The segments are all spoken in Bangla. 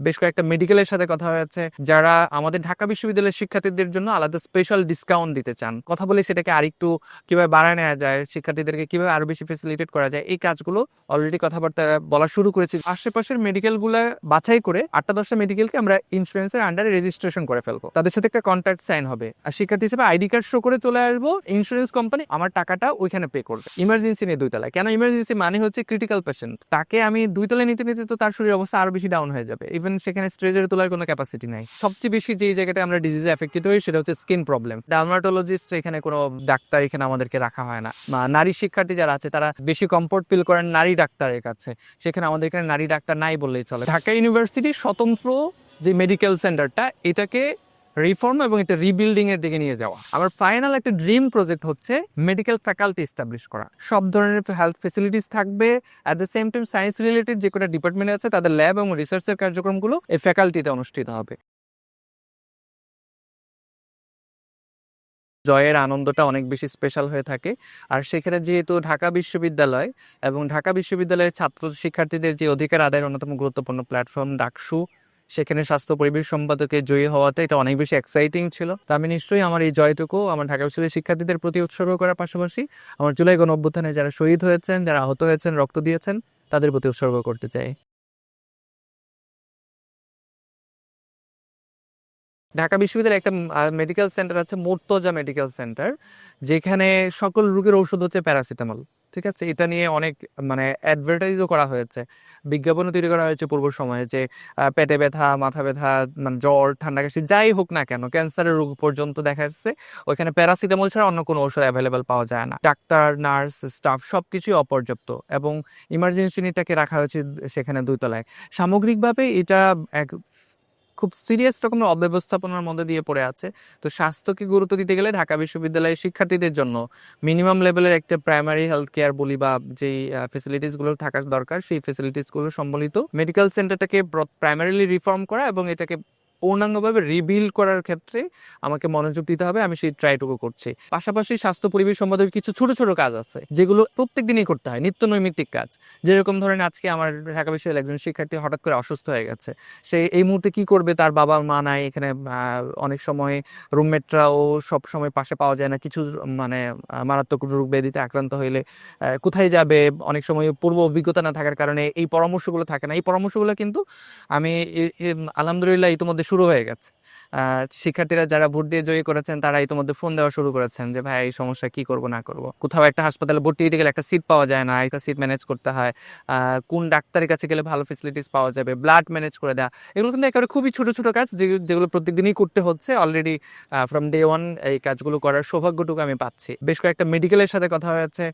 বেশ কয়েকটা মেডিকেলের সাথে কথা হয়েছে, যারা আমাদের ঢাকা বিশ্ববিদ্যালয়ের শিক্ষার্থীদের জন্য আলাদা স্পেশাল ডিসকাউন্ট দিতে চান। কথা বলে সেটাকে আরেকটু কীভাবে বাড়ায় নেওয়া যায়, শিক্ষার্থীদেরকে কীভাবে আরও বেশি ফেসিলিটেট করা যায়, এই কাজগুলো অলরেডি কথাবার্তা বলা শুরু করেছি। আশেপাশের মেডিকেলগুলো বাছাই করে আটটা দশটা মেডিকেলকে আমরা ইন্স্যুরেন্সের আন্ডারে রেজিস্ট্রেশন করে ফেলব। তাদের সাথে একটা কন্ট্যাক্ট সাইন হবে। আর শিক্ষার্থী হিসেবে আইডি কার্ড শো করে চলে আসব ইন্স্যুরেন্স কোম্পানি আমার টাকাটা ওইখানে পে করবে। ইমার্জেন্সি নিয়ে দুই তলায়। কেন ইমার্জেন্সি মানে হচ্ছে ক্রিটিক্যাল পেশেন্ট তাকে আমি দুই তলায় নিতে নিতে তো তার শরীর অবস্থা আরও বেশি ডাউন হয়ে যাবে। ইভেন সেখানে স্ট্রেজের তোলার কোনো ক্যাপাসিটি নাই। সবচেয়ে বেশি যে জায়গাটা আমরা ডিজিজে এফেক্টেড হই, সেটা হচ্ছে স্কিন প্রবলেম ডার্মাটোলজিস্ট এখানে কোনো ডাক্তার এখানে আমাদেরকে রাখা হয় না। নারী শিক্ষার্থী যারা আছে, তারা বেশি কমফোর্ট ফিল করেন নারী ডাক্তারের কাছে। সেখানে আমাদের এখানে নারী ডাক্তার নাই বললেই চলে। ঢাকা ইউনিভার্সিটির স্বতন্ত্র যে মেডিকেল সেন্টারটা এটাকে রিফর্ম এবং এটা রিবিল্ডিং এর দিকে নিয়ে যাওয়া। আমার ফাইনাল একটা ড্রিম প্রজেক্ট হচ্ছে মেডিকেল ফ্যাকাল্টি এস্টাবলিশ করা। সব ধরনের হেলথ ফেসিলিটিস থাকবে। At the same time science related যে কটা ডিপার্টমেন্ট আছে, তাদের ল্যাব এবং রিসার্চের কার্যক্রমগুলো এই ফ্যাকাল্টিতে অনুষ্ঠিত হবে। জয়ের আনন্দটা অনেক বেশি স্পেশাল হয়ে থাকে। আর সেখানে যেহেতু ঢাকা বিশ্ববিদ্যালয় এবং ঢাকা বিশ্ববিদ্যালয়ের ছাত্র শিক্ষার্থীদের যে অধিকার আদায়ের অন্যতম গুরুত্বপূর্ণ প্ল্যাটফর্ম ডাকসু সেখানে স্বাস্থ্য পরিবেশ সম্পাদকে জয়ী হওয়াতে এটা অনেক বেশি এক্সাইটিং ছিল। তা আমি নিশ্চয়ই আমার এই জয়টুকু আমার ঢাকা বিশ্ববিদ্যালয়ের শিক্ষার্থীদের প্রতি উৎসর্গ করার পাশাপাশি আমার জুলাই গণ অভ্যুত্থানে যারা শহীদ হয়েছেন, যারা আহত হয়েছেন, রক্ত দিয়েছেন, তাদের প্রতি উৎসর্গ করতে চাই। ঢাকা বিশ্ববিদ্যালয়ে একটা মেডিকেল সেন্টার আছে, মোর্তজা মেডিকেল সেন্টার যেখানে সকল রোগের ঔষধ হচ্ছে প্যারাসিটামল ঠিক আছে? এটা নিয়ে অনেক মানে অ্যাডভার্টাইজও করা হয়েছে। বিজ্ঞাপনও তৈরি করা হয়েছে পূর্ব সময়ে যে পেটে ব্যথা, মাথা ব্যথা মানে জ্বর, ঠান্ডা কাশি, যাই হোক না কেন ক্যান্সারের রোগ পর্যন্ত দেখা যাচ্ছে। ওইখানে প্যারাসিটামল ছাড়া অন্য কোনো ওষুধ অ্যাভেলেবেল পাওয়া যায় না। ডাক্তার নার্স স্টাফ সবকিছুই অপর্যাপ্ত এবং ইমার্জেন্সি ইউনিটটাকে রাখা হয়েছে সেখানে দুই তলায়। সামগ্রিকভাবে এটা এক খুব সিরিয়াস রকমের অব্যবস্থাপনার মধ্যে দিয়ে পড়ে আছে। তো স্বাস্থ্যকে গুরুত্ব দিতে গেলে ঢাকা বিশ্ববিদ্যালয়ের শিক্ষার্থীদের জন্য মিনিমাম লেভেলের একটা প্রাইমারি হেলথ কেয়ার বলি বা যেই ফেসিলিটিসগুলো থাকা দরকার, সেই ফেসিলিটিসগুলো সম্বলিত মেডিকেল সেন্টারটাকে প্রাইমারিলি রিফর্ম করা এবং এটাকে পূর্ণাঙ্গভাবে রিবিল্ড করার ক্ষেত্রে আমাকে মনোযোগ দিতে হবে, আমি সেই ট্রাইটুকু করছি। পাশাপাশি স্বাস্থ্য পরিবেশ সম্বন্ধে কিছু ছোট ছোট কাজ আছে, যেগুলো প্রত্যেক দিনই করতে হয়, নিত্য নৈমিত্তিক কাজ। যেরকম ধরেন আজকে আমার ঢাকা বিশ্ববিদ্যালয়ের একজন শিক্ষার্থী হঠাৎ করে অসুস্থ হয়ে গেছে। সে এই মুহূর্তে কি করবে? তার বাবা মা নাই, এখানে অনেক সময় রুমমেটরাও সব সময় পাশে পাওয়া যায় না। কিছু মানে মারাত্মক রোগ ব্যাধিতে আক্রান্ত হইলে কোথায় যাবে? অনেক সময় পূর্ব অভিজ্ঞতা না থাকার কারণে এই পরামর্শগুলো থাকে না। এই পরামর্শগুলো কিন্তু আমি আলহামদুলিল্লাহ ইতিমধ্যে শুরু হয়ে গেছে। শিক্ষার্থীরা যারা ভোট দিয়ে জয়ী করেছেন তারা ইতিমধ্যে ফোন দেওয়া শুরু করেছেন যে ভাই এই সমস্যা কি করব না করব? কোথাও একটা হাসপাতালে ভর্তি দিতে গেলে একটা সিট পাওয়া যায় না একটা সিট ম্যানেজ করতে হয়। কোন ডাক্তারের কাছে গেলে ভালো ফেসিলিটিস পাওয়া যাবে? ব্লাড ম্যানেজ করে দেওয়া এগুলো কিন্তু একেবারে খুবই ছোট ছোট কাজ যেগুলো প্রত্যেকদিনই করতে হচ্ছে। অলরেডি ফ্রম ডে ওয়ান এই কাজগুলো করার সৌভাগ্যটুকু আমি পাচ্ছি। বেশ কয়েকটা মেডিকেলের সাথে কথা হয়েছে।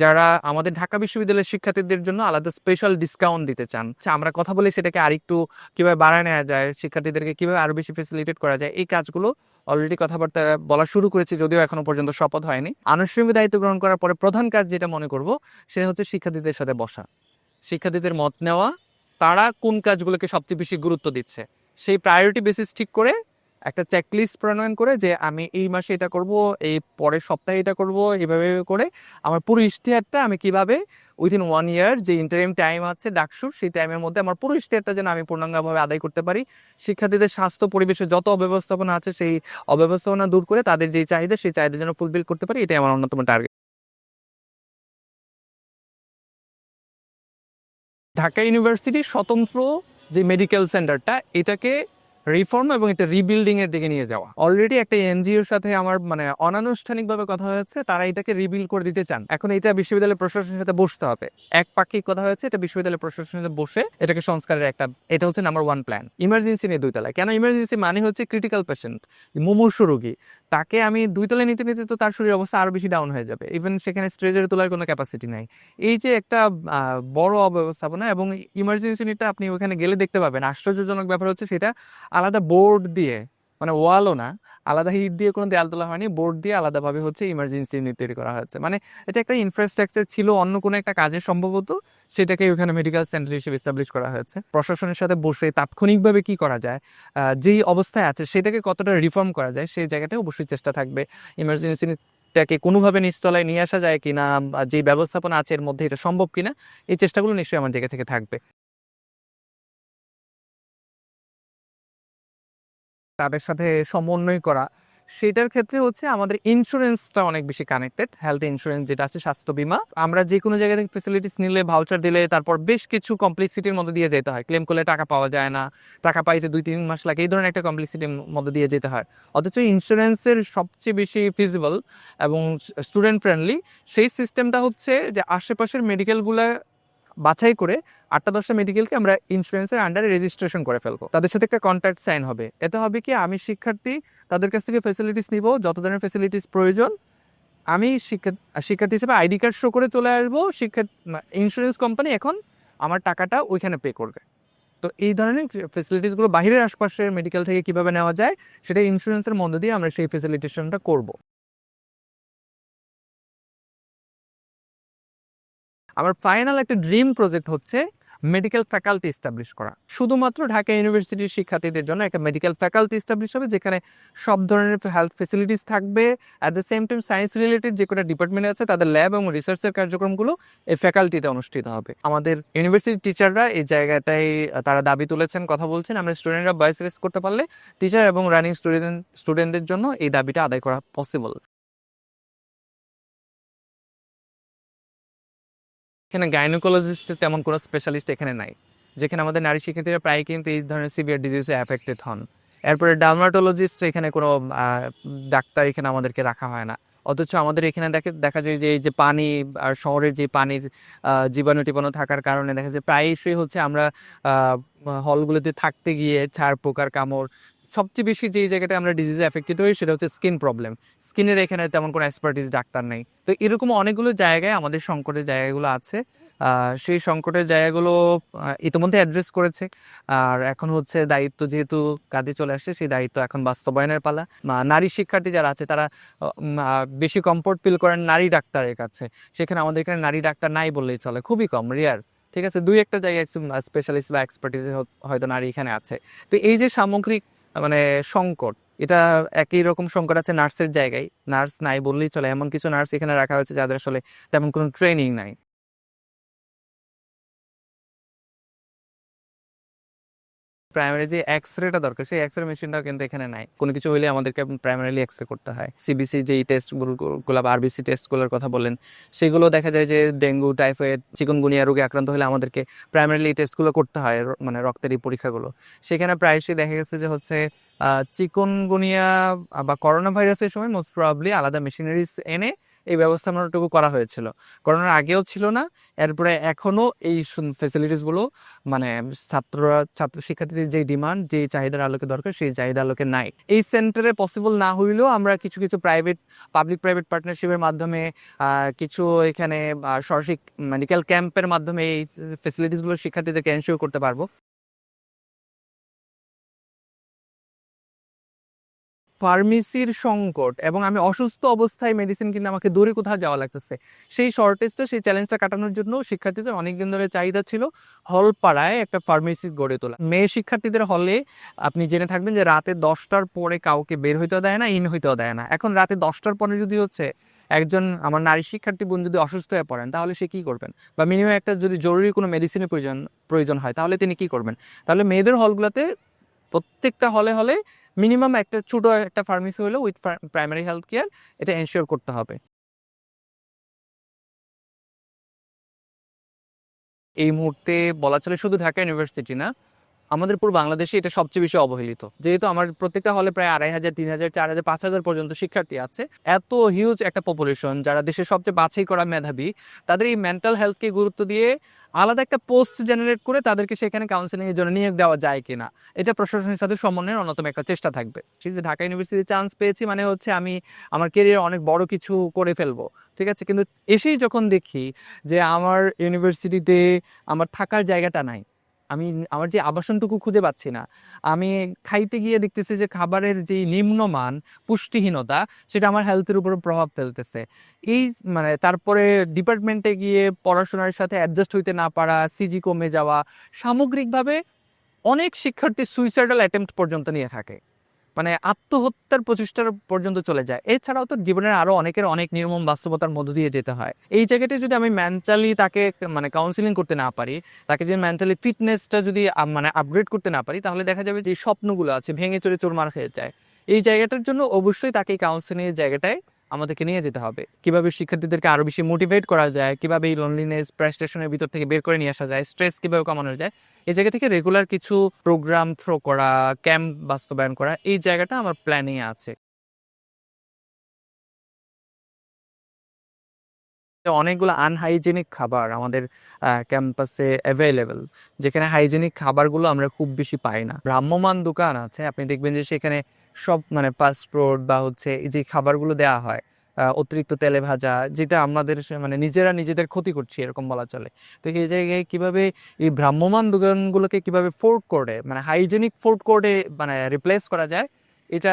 যারা আমাদের ঢাকা বিশ্ববিদ্যালয়ের শিক্ষার্থীদের জন্য আলাদা স্পেশাল ডিসকাউন্ট দিতে চান। আচ্ছা, আমরা কথা বলি সেটাকে আরেকটু কীভাবে বাড়ায় নেওয়া যায়? শিক্ষার্থীদেরকে কীভাবে আরও বেশি ফেসিলিটেট করা যায়। এই কাজগুলো অলরেডি কথাবার্তা বলা শুরু করেছি, যদিও এখনও পর্যন্ত শপথ হয়নি। আনুষ্ঠানিক দায়িত্ব গ্রহণ করার পরে প্রধান কাজ যেটা মনে করব সেটা হচ্ছে শিক্ষার্থীদের সাথে বসা। শিক্ষার্থীদের মত নেওয়া, তারা কোন কাজগুলোকে সবচেয়ে বেশি গুরুত্ব দিচ্ছে। সেই প্রায়োরিটি বেসিস ঠিক করে একটা চেকলিস্ট প্রণয়ন করে যে আমি এই মাসে এটা করব, এই পরের সপ্তাহে এটা করব এইভাবে করে আমার পুরো ইশতেহারটা আমি কীভাবে উইথিন ওয়ান ইয়ার যে ইন্টারিম টাইম আছে ডাকসুর, সেই টাইমের মধ্যে আমার পুরো ইশতেহারটা যেন আমি পূর্ণাঙ্গভাবে আদায় করতে পারি। শিক্ষার্থীদের স্বাস্থ্য পরিবেশে যত অব্যবস্থাপনা আছে, সেই অব্যবস্থাপনা দূর করে তাদের যে চাহিদা, সেই চাহিদা যেন ফুলফিল করতে পারি, এটাই আমার অন্যতম টার্গেট ঢাকা ইউনিভার্সিটির স্বতন্ত্র যে মেডিকেল সেন্টারটা এটাকে রিফর্ম এবং একটা রিবিল্ডিং এর দিকে নিয়ে যাওয়া। অলরেডি একটা এনজিওর সাথে আমার মানে অনানুষ্ঠানিকভাবে কথা হয়েছে, তারা এটাকে রিবিল্ড করে দিতে চান। এখন এটা বিশ্ববিদ্যালয় প্রশাসনের সাথে বসতে হবে। এক পাক্ষিক কথা হয়েছে, এটা বিশ্ববিদ্যালয় প্রশাসনের সাথে বসে এটাকে সংস্কারের একটা, এটা হচ্ছে নাম্বার ওয়ান প্ল্যান ইমার্জেন্সি নিয়ে দুইতলায় কেন ইমার্জেন্সি মানে হচ্ছে ক্রিটিক্যাল পেশেন্ট মুমূর্ষ রোগী। তাকে আমি দুই তলে নিতে নিতে তো তার শরীর অবস্থা আরও বেশি ডাউন হয়ে যাবে। ইভেন সেখানে স্ট্রেজের তোলার কোনো ক্যাপাসিটি নাই। এই যে একটা বড় অব্যবস্থাপনা এবং ইমার্জেন্সি নিটা আপনি ওখানে গেলে দেখতে পাবেন। আশ্চর্যজনক ব্যাপার হচ্ছে সেটা আলাদা বোর্ড দিয়ে মানে ওয়ালও না, আলাদা হিট দিয়ে কোনো দেয়াল তোলা হয়নি, বোর্ড দিয়ে আলাদাভাবে হচ্ছে ইমার্জেন্সি ইউনিট তৈরি করা হয়েছে। মানে এটা একটা ইনফ্রাস্ট্রাকচার ছিল, অন্য কোনো একটা কাজের সম্ভবত সেটাকে ওখানে মেডিকেল সেন্টার হিসেবে এস্টাবলিশ করা হয়েছে। প্রশাসনের সাথে বসে তাৎক্ষণিকভাবে কি করা যায় যেই অবস্থায় আছে সেটাকে কতটা রিফর্ম করা যায়, সেই জায়গাটায় অবশ্যই চেষ্টা থাকবে। ইমার্জেন্সি টাকে কোনোভাবে নিচতলায় নিয়ে আসা যায় কিনা যে ব্যবস্থাপনা আছে এর মধ্যে এটা সম্ভব কিনা, এই চেষ্টাগুলো নিশ্চয়ই আমার জায়গা থেকে থাকবে। তাদের সাথে সমন্বয় করা। সেটার ক্ষেত্রে হচ্ছে আমাদের ইন্স্যুরেন্সটা অনেক বেশি কানেক্টেড হেলথ ইন্স্যুরেন্স যেটা আছে, স্বাস্থ্য বীমা। আমরা যে কোনো জায়গা থেকে ফেসিলিটিস নিলে ভাউচার দিলে, তারপর বেশ কিছু কমপ্লেক্সিটির মধ্যে দিয়ে যেতে হয়। ক্লেম করলে টাকা পাওয়া যায় না, টাকা পাইতে দুই তিন মাস লাগে, এই ধরনের একটা কমপ্লেক্সিটির মধ্যে দিয়ে যেতে হয়। অথচ ইন্স্যুরেন্সের সবচেয়ে বেশি ফিজিবল এবং স্টুডেন্ট ফ্রেন্ডলি সেই সিস্টেমটা হচ্ছে যে আশেপাশের মেডিকেলগুলো বাছাই করে আটটা দশটা মেডিকেলকে আমরা ইন্স্যুরেন্সের আন্ডারে রেজিস্ট্রেশন করে ফেলব। তাদের সাথে একটা কন্ট্যাক্ট সাইন হবে। এতে হবে কি, আমি শিক্ষার্থী, তাদের কাছ থেকে ফেসিলিটিস নিব, যত ধরনের ফেসিলিটিস প্রয়োজন, আমি শিক্ষা, শিক্ষার্থী হিসেবে আইডি কার্ড শো করে চলে আসব শিক্ষা ইন্স্যুরেন্স কোম্পানি এখন আমার টাকাটা ওইখানে পে করবে। তো এই ধরনের ফেসিলিটিসগুলো বাইরের আশপাশের মেডিকেল থেকে কীভাবে নেওয়া যায়, সেটা ইন্স্যুরেন্সের মধ্য দিয়ে আমরা সেই ফেসিলিটেশনটা করব। আমার ফাইনাল একটা ড্রিম প্রজেক্ট হচ্ছে মেডিকেল ফ্যাকাল্টি এস্টাবলিশ করা। শুধুমাত্র ঢাকা ইউনিভার্সিটির শিক্ষার্থীদের জন্য একটা মেডিকেল ফ্যাকাল্টি এস্টাবলিশ হবে, যেখানে সব ধরনের হেলথ ফেসিলিটিস থাকবে। At the same time science related যে কোনো ডিপার্টমেন্ট আছে, তাদের ল্যাব এবং রিসার্চের কার্যক্রমগুলো এই ফ্যাকাল্টিতে অনুষ্ঠিত হবে। আমাদের ইউনিভার্সিটির টিচাররা এই জায়গাটায়, তারা দাবি তুলেছেন, কথা বলছেন, আমরা স্টুডেন্টরা ভয়েস রেস করতে পারলে টিচার এবং রানিং স্টুডেন্ট স্টুডেন্টদের জন্য এই দাবিটা আদায় করা পসিবল এখানে গাইনোকোলজিস্ট তেমন কোনো স্পেশালিস্ট এখানে নাই। যেখানে আমাদের নারী শিক্ষার্থীরা প্রায় কিন্তু এই ধরনের সিভিয়ার ডিজিজে অ্যাফেক্টেড হন। এরপরে ডার্মাটোলজিস্ট এখানে কোনো ডাক্তার এখানে আমাদেরকে রাখা হয় না। অথচ আমাদের এখানে দেখে, দেখা যায় যে এই যে পানি আর শহরের যে পানির জীবাণু টিবাণু থাকার কারণে দেখা যায় প্রায়শই হচ্ছে আমরা হলগুলোতে থাকতে গিয়ে ছাড় পোকার কামড় সবচেয়ে বেশি যে জায়গাটা আমরা ডিজিজে এফেক্টেড হই সেটা হচ্ছে স্কিন প্রবলেম স্কিনের এখানে তেমন কোনো এক্সপার্টিস ডাক্তার নেই। তো এরকম অনেকগুলো জায়গায় আমাদের সংকটের জায়গাগুলো আছে। সেই সংকটের জায়গাগুলো ইতিমধ্যে অ্যাড্রেস করেছে। আর এখন হচ্ছে দায়িত্ব যেহেতু কাঁধে চলে আসছে, সেই দায়িত্ব এখন বাস্তবায়নের পালা। নারী শিক্ষার্থী যারা আছে, তারা বেশি কমফোর্ট ফিল করেন নারী ডাক্তারের কাছে। সেখানে আমাদের এখানে নারী ডাক্তার নাই বললেই চলে। খুবই কম রেয়ার ঠিক আছে? দুই একটা জায়গায় স্পেশালিস্ট বা এক্সপার্টিস হয়তো নারী এখানে আছে। তো এই যে সামগ্রিক মানে সংকট। এটা একই রকম সংকট আছে নার্সের জায়গায়। নার্স নাই বললেই চলে। এমন কিছু নার্স এখানে রাখা হয়েছে যাদের আসলে তেমন কোনো ট্রেনিং নাই। প্রাইমারি যে এক্স রেটা দরকার, সেই এক্স রে মেশিনটাও কিন্তু এখানে নাই। কোনো কিছু হইলে আমাদেরকে প্রাইমারিলি এক্স রে করতে হয়। সিবিসি যেই টেস্টগুলো বা আরবিসি টেস্টগুলোর কথা বললেন, সেগুলো দেখা যায় যে ডেঙ্গু, টাইফয়েড, চিকনগুনিয়া রোগে আক্রান্ত হলে আমাদেরকে প্রাইমারিলি টেস্টগুলো করতে হয় মানে রক্তের এই পরীক্ষাগুলো। সেখানে প্রায়শই দেখা গেছে যে হচ্ছে চিকনগুনিয়া বা করোনা ভাইরাসের সময় মোস্ট প্রবাবলি আলাদা মেশিনারিজ এনে এই ব্যবস্থাপনাটুকু করা হয়েছিল। করোনার আগেও ছিল না এরপরে এখনও এই ফেসিলিটিসগুলো মানে ছাত্ররা ছাত্র শিক্ষার্থীদের যে ডিমান্ড যে চাহিদার আলোকে দরকার সেই চাহিদা আলোকে নাই। এই সেন্টারে পসিবল না হইলেও আমরা কিছু কিছু প্রাইভেট পাবলিক প্রাইভেট পার্টনারশিপের মাধ্যমে কিছু এখানে আহ, সরকারি মেডিকেল ক্যাম্পের মাধ্যমে এই ফেসিলিটিসগুলো শিক্ষার্থীদেরকে এনশিওর করতে পারব। ফার্মেসির সংকট এবং আমি অসুস্থ অবস্থায় মেডিসিন কিনে আমাকে দূরে কোথাও যাওয়া লাগতেছে। সেই শর্টেজটা সেই চ্যালেঞ্জটা কাটানোর জন্য শিক্ষার্থীদের অনেকদিন ধরে চাহিদা ছিল হল পাড়ায় একটা ফার্মেসি গড়ে তোলা। মেয়ে শিক্ষার্থীদের হলে আপনি জেনে থাকবেন যে রাতে দশটার পরে কাউকে বের হইতেও দেয় না ইন হইতেও দেয় না। এখন রাতে দশটার পরে যদি হচ্ছে একজন আমার নারী শিক্ষার্থী বোন যদি অসুস্থ হয়ে পড়েন, তাহলে সে কি করবেন? বা মিনিমাম একটা যদি জরুরি কোনো মেডিসিনের প্রয়োজন প্রয়োজন হয়, তাহলে তিনি কি করবেন? তাহলে মেয়েদের হলগুলোতে প্রত্যেকটা হলে হলে মিনিমাম একটা ছোট একটা ফার্মেসি হলেও উইথ প্রাইমারি হেলথ কেয়ার এটা এনশিওর করতে হবে। এই মুহূর্তে বলা চলে শুধু ঢাকা ইউনিভার্সিটি না আমাদের পুরো বাংলাদেশে এটা সবচেয়ে বেশি অবহেলিত। যেহেতু আমার প্রত্যেকটা হলে প্রায় আড়াই হাজার, তিন হাজার, চার হাজার, পাঁচ হাজার পর্যন্ত শিক্ষার্থী আছে। এত হিউজ একটা পপুলেশন যারা দেশের সবচেয়ে বাছাই করা মেধাবী, তাদের এই মেন্টাল হেলথকে গুরুত্ব দিয়ে আলাদা একটা পোস্ট জেনারেট করে তাদেরকে সেখানে কাউন্সিলিং এর জন্য নিয়োগ দেওয়া যায় কিনা, এটা প্রশাসনের সাথে সমন্বয়ের অন্যতম একটা চেষ্টা থাকবে। সেই যে ঢাকা ইউনিভার্সিটি চান্স পেয়েছি মানে হচ্ছে আমি আমার কেরিয়ার অনেক বড় কিছু করে ফেলব, ঠিক আছে? কিন্তু এসেই যখন দেখি যে আমার ইউনিভার্সিটিতে আমার থাকার জায়গাটা নাই আমি আমার যে আবাসনটুকু খুঁজে পাচ্ছি না। আমি খাইতে গিয়ে দেখতেছি যে খাবারের যে নিম্নমান পুষ্টিহীনতা, সেটা আমার হেলথের উপর প্রভাব ফেলতেছে। এই মানে তারপরে ডিপার্টমেন্টে গিয়ে পড়াশোনার সাথে অ্যাডজাস্ট হইতে না পারা সিজি কমে যাওয়া, সামগ্রিকভাবে অনেক শিক্ষার্থী সুইসাইডাল অ্যাটেম্প্ট পর্যন্ত নিয়ে থাকে। মানে আত্মহত্যার প্রচেষ্টার পর্যন্ত চলে যায়। এছাড়াও তো জীবনের আরও অনেকের অনেক নির্মম বাস্তবতার মধ্য দিয়ে যেতে হয়। এই জায়গাটা যদি আমি মেন্টালি তাকে মানে কাউন্সিলিং করতে না পারি, তাকে যদি মেন্টালি ফিটনেসটা যদি মানে আপগ্রেড করতে না পারি, তাহলে দেখা যাবে যে স্বপ্নগুলো আছে, ভেঙে চড়ে চোরমার হয়ে যায়। এই জায়গাটার জন্য অবশ্যই তাকে কাউন্সিলিং এর জায়গাটায় আমাদেরকে নিয়ে যেতে হবে। কীভাবে শিক্ষার্থীদেরকে আরও বেশি মোটিভেট করা যায়, কীভাবে এই লনলিনেস প্রেস্টেশনের ভিতর থেকে বের করে নিয়ে আসা যায় স্ট্রেস কীভাবে কমানো যায় এই জায়গা থেকে রেগুলার কিছু প্রোগ্রাম থ্রো করা ক্যাম্প বাস্তবায়ন করা, এই জায়গাটা আমার প্ল্যানিং আছে। অনেকগুলো আনহাইজেনিক খাবার আমাদের ক্যাম্পাসে অ্যাভেলেবেল যেখানে হাইজেনিক খাবারগুলো আমরা খুব বেশি পাই না। ভ্রাম্যমান দোকান আছে, আপনি দেখবেন যে সেখানে সব মানে পাসপোর্ট বা হচ্ছে যে খাবারগুলো দেওয়া হয় অতিরিক্ত তেলে ভাজা, যেটা আমাদের মানে নিজেরা নিজেদের ক্ষতি করছি, এরকম বলা চলে। তো এই জায়গায় কীভাবে এই ভ্রাম্যমান দোকানগুলোকে কীভাবে ফোর্ড করে মানে হাইজেনিক ফোর্ড কোর্টে মানে রিপ্লেস করা যায়, এটা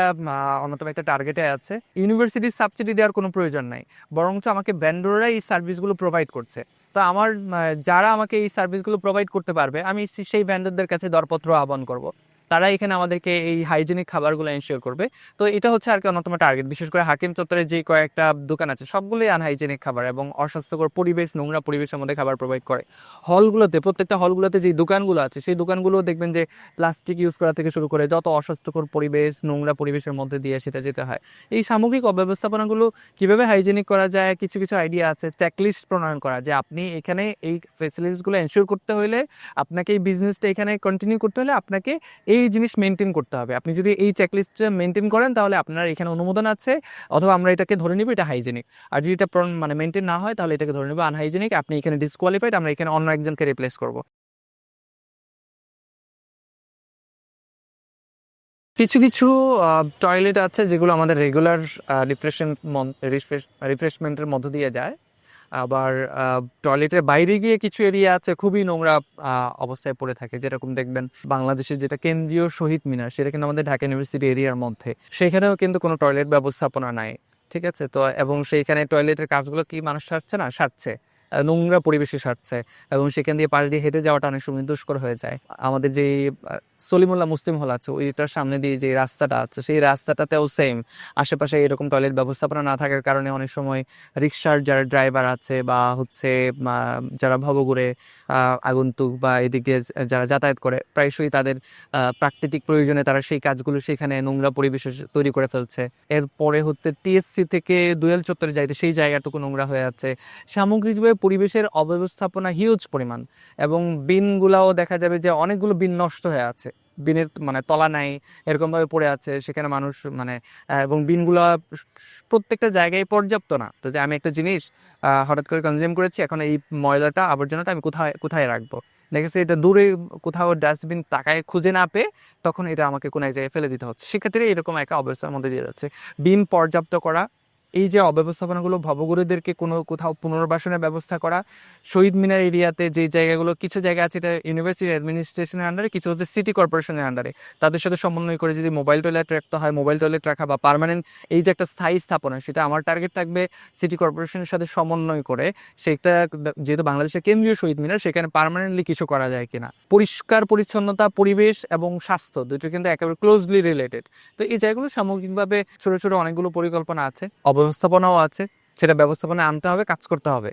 অন্যতম একটা টার্গেটে আছে। ইউনিভার্সিটির সাবসিডি দেওয়ার কোনো প্রয়োজন নাই, বরঞ্চ আমাকে ভ্যান্ডররা এই সার্ভিসগুলো প্রোভাইড করছে। তো আমার যারা আমাকে এই সার্ভিসগুলো প্রোভাইড করতে পারবে, আমি সেই ভ্যান্ডারদের কাছে দরপত্র আহ্বান করব। তারা এখানে আমাদেরকে এই হাইজেনিক খাবারগুলো এনশিওর করবে। তো এটা হচ্ছে আর কি অন্যতম টার্গেট বিশেষ করে হাকিম চত্বরে যে কয়েকটা দোকান আছে, সবগুলোই আনহাইজেনিক খাবার এবং অস্বাস্থ্যকর পরিবেশ, নোংরা পরিবেশের মধ্যে খাবার প্রোভাইড করে। হলগুলোতে প্রত্যেকটা হলগুলোতে যে দোকানগুলো আছে, সেই দোকানগুলো দেখবেন যে প্লাস্টিক ইউজ করা থেকে শুরু করে যত অস্বাস্থ্যকর পরিবেশ, নোংরা পরিবেশের মধ্যে দিয়ে সেটা যেতে হয়। এই সামগ্রিক অব্যবস্থাপনাগুলো কীভাবে হাইজেনিক করা যায়, কিছু কিছু আইডিয়া আছে চেকলিস্ট প্রণয়ন করা। যে আপনি এখানে এই ফেসিলিটিসগুলো এনশিওর করতে হলে, আপনাকে এই বিজনেসটা এখানে কন্টিনিউ করতে হলে আপনাকে এই জিনিস মেনটেন করতে হবে। আপনি যদি এই চেকলিস্টটা মেনটেন করেন, তাহলে আপনার এখানে অনুমোদন আছে, অথবা আমরা এটাকে ধরে নিব, এটা হাইজেনিক আর যদি এটা মানে মেনটেন না হয়, তাহলে এটাকে ধরে নেব আনহাইজেনিক আপনি এখানে ডিসকোয়ালিফাইড আমরা এখানে অন্য একজনকে রিপ্লেস করব। কিছু কিছু টয়লেট আছে যেগুলো আমাদের রেগুলার রিফ্রেশমেন্ট রিফ্রেশমেন্টের মধ্য দিয়ে যায়। আবার টয়লেটের বাইরে গিয়ে কিছু এরিয়া আছে খুবই নোংরা অবস্থায় পড়ে থাকে। যেরকম দেখবেন বাংলাদেশের যেটা কেন্দ্রীয় শহীদ মিনার, সেটা কিন্তু আমাদের ঢাকা ইউনিভার্সিটি এরিয়ার মধ্যে। সেখানেও কিন্তু কোনো টয়লেট ব্যবস্থাপনা নাই, ঠিক আছে? তো, এবং সেইখানে টয়লেটের কাজগুলো কি মানুষ সারছে না? সারছে। নোংরা পরিবেশে সারছে। এবং সেখান দিয়ে পাশ দিয়ে হেঁটে যাওয়াটা অনেক সময় দুষ্কর হয়ে যায়। আমাদের যে সলিমুল্লাহ মুসলিম হল আছে, ওইটার সামনে দিয়ে যে রাস্তাটা আছে, সেই রাস্তাটাতেও সেম আশেপাশে এরকম টয়লেট ব্যবস্থাপনা না থাকার কারণে অনেক সময় রিক্সার যারা ড্রাইভার আছে বা হচ্ছে যারা ভবঘুরে আগন্তুক বা এদিক দিয়ে যারা যাতায়াত করে, প্রায়শই তাদের প্রাকৃতিক প্রয়োজনে তারা সেই কাজগুলো সেখানে নোংরা পরিবেশ তৈরি করে ফেলছে। এরপরে হচ্ছে টিএসসি থেকে দুয়েল চত্বরে যাইতে, সেই জায়গাটুকু নোংরা হয়ে আছে। সামগ্রিকভাবে পরিবেশের অব্যবস্থাপনা হিউজ পরিমাণ এবং বিনগুলাও দেখা যাবে যে অনেকগুলো বিন নষ্ট হয়ে আছে। বিনের মানে তলা নাই এরকম ভাবে পড়ে আছে, সেখানে মানুষ মানে এবং বিনগুলা প্রত্যেকটা জায়গায় পর্যাপ্ত না। তো যে আমি একটা জিনিস হঠাৎ করে কনজিউম করেছি, এখন এই ময়লাটা, আবর্জনাটা আমি কোথায় কোথায় রাখব? দেখেছি এটা দূরে কোথাও ডাস্টবিন তাকায় খুঁজে না পেয়ে, তখন এটা আমাকে কোনো এক জায়গায় ফেলে দিতে হচ্ছে। সেক্ষেত্রে এরকম একটা অবস্থার মধ্যে দিয়ে যাচ্ছে। বিন পর্যাপ্ত করা এই যে অব্যবস্থাপনাগুলো ভবগুরুদেরকে কোনো কোথাও পুনর্বাসনের ব্যবস্থা করা, শহীদ মিনার এরিয়াতে যে জায়গাগুলো, কিছু জায়গা আছে এটা ইউনিভার্সিটি অ্যাডমিনিস্ট্রেশনের আন্ডারে কিছু হচ্ছে সিটি কর্পোরেশনের আন্ডারে তাদের সাথে সমন্বয় করে যদি মোবাইল টয়লেট রাখতে হয় মোবাইল টয়লেট রাখা বা পার্মানেন্ট এই যে একটা স্থায়ী স্থাপনা, সেটা আমার টার্গেট থাকবে সিটি কর্পোরেশনের সাথে সমন্বয় করে, সেটা যেহেতু বাংলাদেশের কেন্দ্রীয় শহীদ মিনার, সেখানে পার্মানেন্টলি কিছু করা যায় কিনা। পরিষ্কার, পরিচ্ছন্নতা, পরিবেশ এবং স্বাস্থ্য দুটো কিন্তু একেবারে ক্লোজলি রিলেটেড তো এই জায়গাগুলো সামগ্রিকভাবে ছোট ছোট অনেকগুলো পরিকল্পনা আছে। অব্যবস্থাপনাও আছে, সেটা ব্যবস্থাপনা আনতে হবে, কাজ করতে হবে।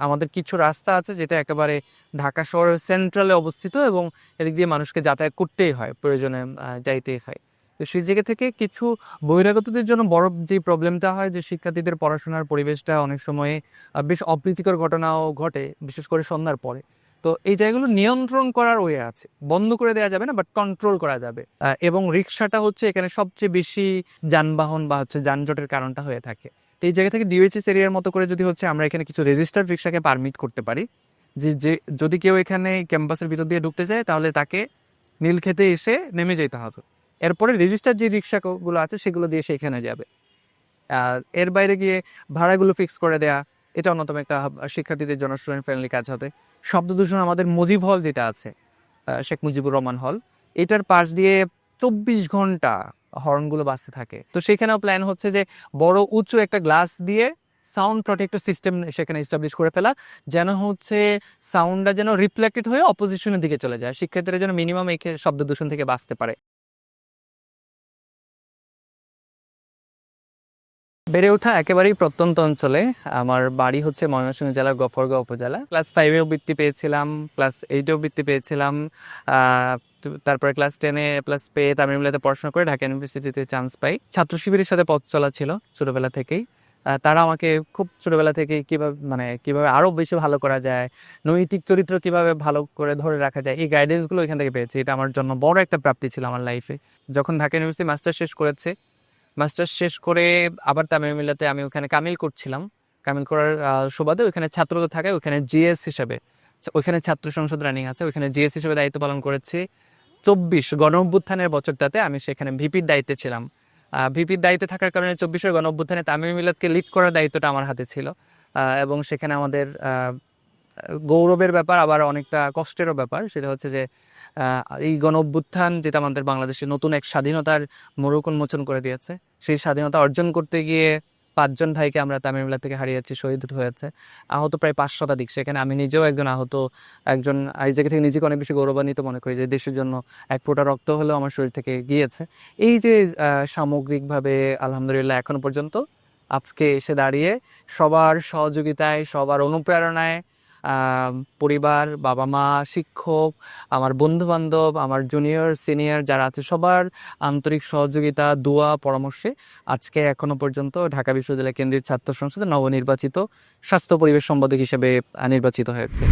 আমাদের কিছু রাস্তা আছে যেটা একেবারে ঢাকা শহরের সেন্ট্রালে অবস্থিত এবং এদিক দিয়ে মানুষকে যাতায়াত করতেই হয়, প্রয়োজনে যাইতেই হয়। তো সেই জায়গা থেকে কিছু বহিরাগতদের জন্য বড় যে প্রবলেমটা হয় যে শিক্ষার্থীদের পড়াশোনার পরিবেশটা অনেক সময় বেশ অপ্রীতিকর ঘটনাও ঘটে, বিশেষ করে সন্ধ্যার পরে। তো এই জায়গাগুলো নিয়ন্ত্রণ করার ওয়ে আছে। বন্ধ করে দেওয়া যাবে না বাট কন্ট্রোল করা যাবে। এবং রিক্সাটা হচ্ছে এখানে সবচেয়ে বেশি যানবাহন বা হচ্ছে যানজটের কারণটা হয়ে থাকে। তো এই জায়গা থেকে ডিওএইচএস এরিয়ার মতো করে যদি হচ্ছে আমরা এখানে কিছু রেজিস্টার্ড রিক্সাকে পারমিট করতে পারি, যে যে, যদি কেউ এখানে ক্যাম্পাসের ভিতর দিয়ে ঢুকতে চায়, তাহলে তাকে নীলক্ষেতে এসে নেমে যেতে হবে। এরপরে রেজিস্টার যে রিক্সাগুলো আছে, সেগুলো দিয়ে সে এখানে যাবে। আর এর বাইরে গিয়ে ভাড়াগুলো ফিক্স করে দেয়া, এটা অন্যতম একটা শিক্ষার্থীদের জন্য স্টুডেন্ট ফ্রেন্ডলি কাজ হবে। শব্দ দূষণ আমাদের মুজিব হল যেটা আছে শেখ মুজিবুর রহমান হল, এটার পাশ দিয়ে চব্বিশ ঘণ্টা হর্নগুলো বাজতে থাকে। তো সেখানেও প্ল্যান হচ্ছে যে বড় উঁচু একটা গ্লাস দিয়ে সাউন্ড প্রোটেক্টর সিস্টেম সেখানে এস্টাবলিশ করে ফেলা, যেন হচ্ছে সাউন্ডটা যেন রিফ্লেক্টেড হয়ে অপোজিশনের দিকে চলে যায়, শিক্ষার্থীরা যেন মিনিমাম এই শব্দ দূষণ থেকে বাঁচতে পারে। বেড়ে ওঠা একেবারেই প্রত্যন্ত অঞ্চলে। আমার বাড়ি হচ্ছে ময়মনসিংহ জেলার গফরগাঁও উপজেলা। ক্লাস ফাইভেও বৃত্তি পেয়েছিলাম, ক্লাস এইটেও বৃত্তি পেয়েছিলাম। তারপরে ক্লাস টেনে প্লাস পেয়ে তামিলনাড়ুতে পড়াশোনা করে ঢাকা ইউনিভার্সিটিতে চান্স পাই। ছাত্র শিবিরের সাথে পথ চলা ছিল ছোটবেলা থেকেই। তারা আমাকে খুব ছোটবেলা থেকে কীভাবে মানে কীভাবে আরও বেশি ভালো করা যায়, নৈতিক চরিত্র কীভাবে ভালো করে ধরে রাখা যায়, এই গাইডেন্সগুলো এখান থেকে পেয়েছি। এটা আমার জন্য বড় একটা প্রাপ্তি ছিল আমার লাইফে যখন ঢাকা ইউনিভার্সিটি মাস্টার শেষ করেছে মাস্টার্স শেষ করে আবার তামিলনাড়ুতে আমি ওখানে কামিল করছিলাম। কামিল করার সুবাদে ওখানে ছাত্রদের থাকায় ওখানে জিএস হিসেবে। ওইখানে ছাত্র সংসদ রানিং আছে, ওইখানে জিএস হিসেবে দায়িত্ব পালন করেছি। চব্বিশ গণ অভ্যুত্থানের বছরটাতে আমি সেখানে ভিপির দায়িত্বে ছিলাম। ভিপির দায়িত্বে থাকার কারণে চব্বিশের গণ অভ্যুত্থানে তামিল মিলাদকে লিড করার দায়িত্বটা আমার হাতে ছিল। এবং সেখানে আমাদের গৌরবের ব্যাপার, আবার অনেকটা কষ্টেরও ব্যাপার। সেটা হচ্ছে যে এই গণ অভ্যুত্থান যেটা আমাদের বাংলাদেশে নতুন এক স্বাধীনতার মোড়ক উন্মোচন করে দিয়েছে, সেই স্বাধীনতা অর্জন করতে গিয়ে পাঁচজন ভাইকে আমরা তামিলনাড়ু থেকে হারিয়েছি, শহীদ হয়েছে। আহত প্রায় পাঁচ শতাধিক। সেখানে আমি নিজেও একজন আহত, একজন এই জায়গা থেকে নিজেকে অনেক বেশি গৌরবান্বিত মনে করি যে দেশের জন্য এক ফোঁটা রক্ত হলেও আমার শরীর থেকে গিয়েছে। এই যে সামগ্রিকভাবে আলহামদুলিল্লাহ এখনও পর্যন্ত আজকে এসে দাঁড়িয়ে সবার সহযোগিতায়, সবার অনুপ্রেরণায় পরিবার বাবা মা শিক্ষক, আমার বন্ধু বান্ধব আমার জুনিয়র সিনিয়র যারা আছে, সবার আন্তরিক সহযোগিতা, দোয়া, পরামর্শে আজকে এখনও পর্যন্ত ঢাকা বিশ্ববিদ্যালয় কেন্দ্রীয় ছাত্র সংসদে নবনির্বাচিত স্বাস্থ্য পরিবেশ সম্পাদক হিসেবে নির্বাচিত হয়েছে।